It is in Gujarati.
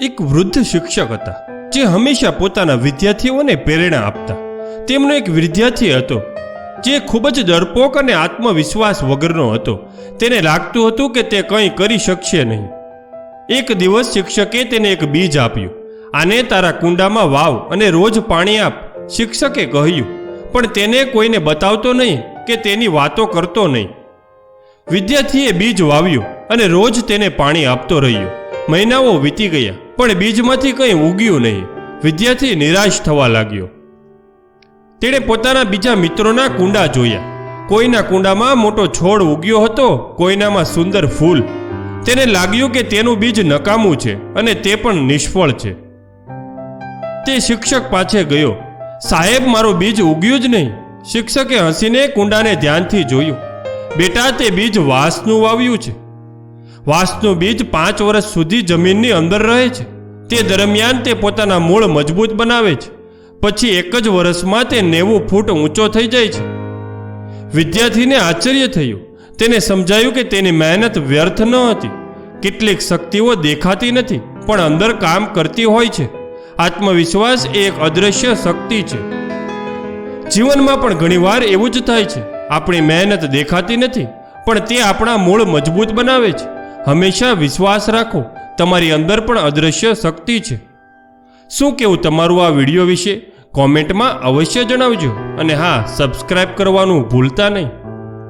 એક વૃદ્ધ શિક્ષક હતા, જે હંમેશા પોતાના વિદ્યાર્થીઓને પ્રેરણા આપતા. તેમનો એક વિદ્યાર્થી હતો, જે ખૂબ જ ડરપોક અને આત્મવિશ્વાસ વગરનો હતો. તેને લાગતું હતું કે તે કંઈ કરી શકશે નહીં. એક દિવસ શિક્ષકે તેને એક બીજ આપ્યું. આને તારા કુંડામાં વાવ અને રોજ પાણી આપ, શિક્ષકે કહ્યું. પણ તેને કોઈને બતાવતો નહીં કે તેની વાતો કરતો નહીં. વિદ્યાર્થીએ બીજ વાવ્યું અને રોજ તેને પાણી આપતો રહ્યો. મહિનાઓ વીતી ગયા, પણ બીજમાંથી કંઈ ઉગ્યું નહીં. વિદ્યાર્થી નિરાશ થવા લાગ્યો. તેણે પોતાના બીજા મિત્રોના કુંડા જોયા. કોઈના કુંડામાં મોટો છોડ ઉગ્યો હતો, કોઈનામાં સુંદર ફૂલ. તેને લાગ્યું કે તેનું બીજ નકામું છે અને તે પણ નિષ્ફળ છે. તે શિક્ષક પાસે ગયો. સાહેબ, મારું બીજ ઉગ્યું જ નહીં. શિક્ષકે હસીને કુંડાને ધ્યાનથી જોયું. બેટા, તે બીજ વાસનું વાવ્યું છે. વાંસનું બીજ પાંચ વર્ષ સુધી જમીનની અંદર રહે છે. તે દરમિયાન તે પોતાના મૂળ મજબૂત બનાવે છે. પછી એક જ વર્ષમાં તે નેવું ફૂટ ઊંચો થઈ જાય છે. વિદ્યાર્થીને આશ્ચર્ય થયું. તેને સમજાયું કે તેની મહેનત વ્યર્થ ન હતી. કેટલીક શક્તિઓ દેખાતી નથી, પણ અંદર કામ કરતી હોય છે. આત્મવિશ્વાસ એ એક અદ્રશ્ય શક્તિ છે. જીવનમાં પણ ઘણીવાર એવું જ થાય છે. આપણી મહેનત દેખાતી નથી, પણ તે આપણા મૂળ મજબૂત બનાવે છે. હંમેશા વિશ્વાસ રાખો, તમારી અંદર પણ અદૃશ્ય શક્તિ છે. શું કેવું તમારું આ વીડિયો વિશે? કોમેન્ટમાં અવશ્ય જણાવજો અને હા સબસ્ક્રાઈબ કરવાનું ભૂલતા નહીં.